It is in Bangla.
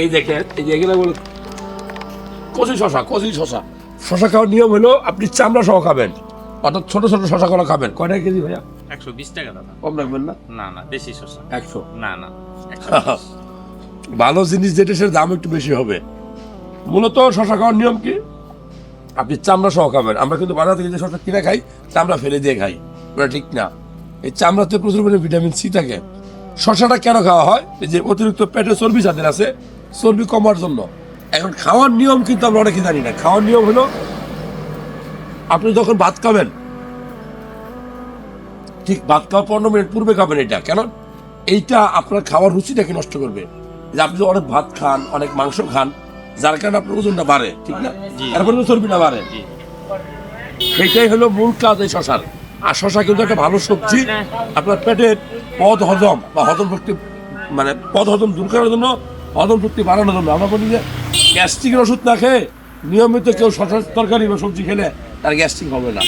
এই দেখেন এই যে এগুলো বলো কচি শশা কচি শশা শশা খাওয়ার নিয়ম হলো আপনি চামড়া সহ খাবেন অর্থাৎ ছোট ছোট শশা গুলো খাবেন। কয় টাকা কেজি ভাইয়া? একশো বিশ টাকা দাদা। কম রাখবেন না? না না দেশি শসা। একশো? না না ভালো জিনিস যেটা সেটার দাম একটু বেশি হবে। মূলত শশা খাওয়ার নিয়ম কি? আপনি চামড়া সহ খাবেন। আমরা কিন্তু বাজার থেকে যে শশা কিনে খাই চামড়া ফেলে দিয়ে খাই। ওটা ঠিক না। এই চামড়াতে প্রচুর পরিমাণে ভিটামিন সি থাকে। শশাটা কেন খাওয়া হয়? এই যে অতিরিক্ত পেটে চর্বি যাদের আছে চর্বি কমার জন্য। এখন খাওয়ার নিয়ম কিন্তু আমরা অনেকে জানি না। খাওয়ার নিয়ম হলো আপনি যখন ভাত খাবেন ঠিক ভাত খাওয়ার পনেরো মিনিট পূর্বে খাবেন এটা। কেন? এইটা আপনার খাওয়ার রুচিটাকে নষ্ট করবে। যে আপনি যদি অনেক ভাত খান অনেক মাংস খান যার কারণে আপনার ওজনটা বাড়ে ঠিক না। এরপরে চর্বিটা বাড়ে। সেটাই হলো মূল কাজ এই শশার। আর শশা কিন্তু একটা ভালো সবজি। আপনার পেটের পদ হজম বা হজম শক্তি মানে পদ হজম দূর করার জন্য হজম শক্তি বাড়ানোর জন্য। আমরা বলি যে, গ্যাস্ট্রিকের ওষুধ না খেয়ে নিয়মিত কেউ শশার তরকারি বা সবজি খেলে তার গ্যাস্ট্রিক হবে না।